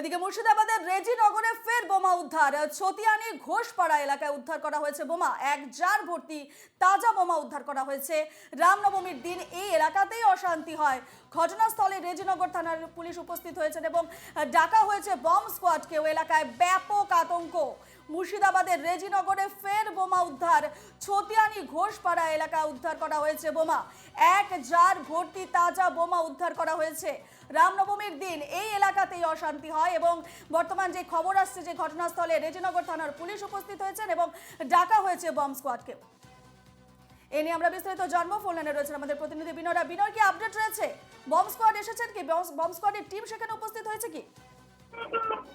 এদিকে মুর্শিদাবাদের রেজিনগরে ফের বোমা উদ্ধার। ছতিয়ানি ঘোষপাড়া এলাকায় উদ্ধার করা হয়েছে বোমা। এক জার ভর্তি তাজা বোমা উদ্ধার করা হয়েছে। রামনবমীর দিন এই এলাকাতেই অশান্তি হয়। ঘটনাস্থলে রেজিনগর থানার পুলিশ উপস্থিত হয়েছেন এবং ডাকা হয়েছে বম স্কোয়াডকেও। এলাকায় ব্যাপক আতঙ্ক। মুর্শিদাবাদের রেজিনগরে ফের বোমা উদ্ধার। ছতিয়ানি ঘোষপাড়া এলাকা উদ্ধার করা হয়েছে বোমা। এক জার ভর্তি তাজা বোমা উদ্ধার করা হয়েছে। রামনবমীর দিন এই এলাকাতেই অশান্তি হয় এবং বর্তমান যে খবর আসছে যে ঘটনাস্থলে রেজিনগর থানার পুলিশ উপস্থিত হয়েছেন এবং ডাকা হয়েছে বম স্কোয়াডকে। এ নিয়ে আমরা বিস্তারিত জন্ম ফোন লাইনে রয়েছেন আমাদের প্রতিনিধি বিনয়রা বিনয়, কি আপডেট রয়েছে? বম স্কোয়াড এসেছেন কি? বম স্কোয়াডের টিম সেখানে উপস্থিত হয়েছে কি?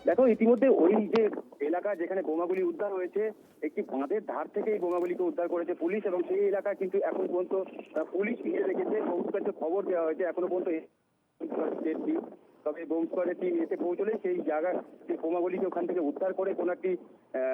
দেখো, ইতিমধ্যে ওই যে এলাকা যেখানে বোমাগুলি উদ্ধার হয়েছে, একটি বাঁধের ধার থেকে এই বোমাগুলিকে উদ্ধার করেছে পুলিশ এবং সেই এলাকা কিন্তু এখন পর্যন্ত পুলিশ ঘিরে রেখেছে খবর দেওয়া হয়েছে, এখনও পর্যন্ত তবে বোম স্কোয়াডের টিম এসে পৌঁছলে সেই জায়গা সেই বোমাগুলিকে ওখান থেকে উদ্ধার করে কোনো একটি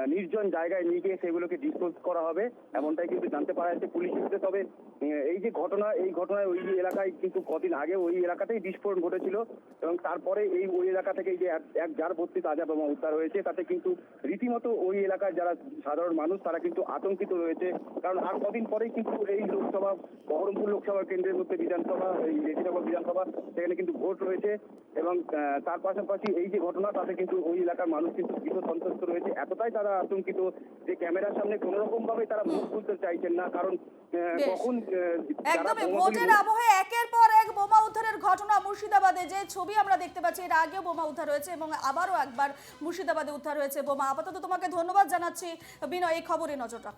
নির্জন জায়গায় নিয়ে গিয়ে সেগুলোকে ডিসপোজ করা হবে। এমনটাই কিন্তু জানতে পারা যাচ্ছে পুলিশ সূত্রে। তবে এই যে ঘটনা, এই ঘটনায় ওই এলাকায় কিন্তু কদিন আগে ওই এলাকাতেই বিস্ফোরণ ঘটেছিল এবং তারপরে এই ওই এলাকা থেকে যে এক- জার ভর্তি তাজা বোমা উদ্ধার হয়েছে, তাতে কিন্তু রীতিমতো ওই এলাকার যারা সাধারণ মানুষ, তারা কিন্তু আতঙ্কিত রয়েছে। কারণ আর কদিন পরেই কিন্তু এই লোকসভা, বহরমপুর লোকসভা কেন্দ্রের মধ্যে বিধানসভা, এই রেজিনগর বিধানসভা, সেখানে কিন্তু ভোট রয়েছে। এবং তার পাশাপাশি এই যে ঘটনা তাতে কিন্তু ওই এলাকার মানুষ কিন্তু ভীত সন্তুষ্ট রয়েছে। এতটাই তারা আতঙ্কিত যে ক্যামেরার সামনে কোনো রকম ভাবে তারা মুখ খুলতে চাইছেন না কারণ কখন একদমই বোমাগুলি- ভোটের আবহে একের পর এক বোমা উদ্ধারের ঘটনা মুর্শিদাবাদে। যে ছবি আমরা দেখতে পাচ্ছি এর আগেও বোমা উদ্ধার হয়েছে এবং আবারও একবার মুর্শিদাবাদে উদ্ধার হয়েছে বোমা। আপাতত তোমাকে ধন্যবাদ জানাচ্ছি। বিনয় এই খবরে নজর রাখো।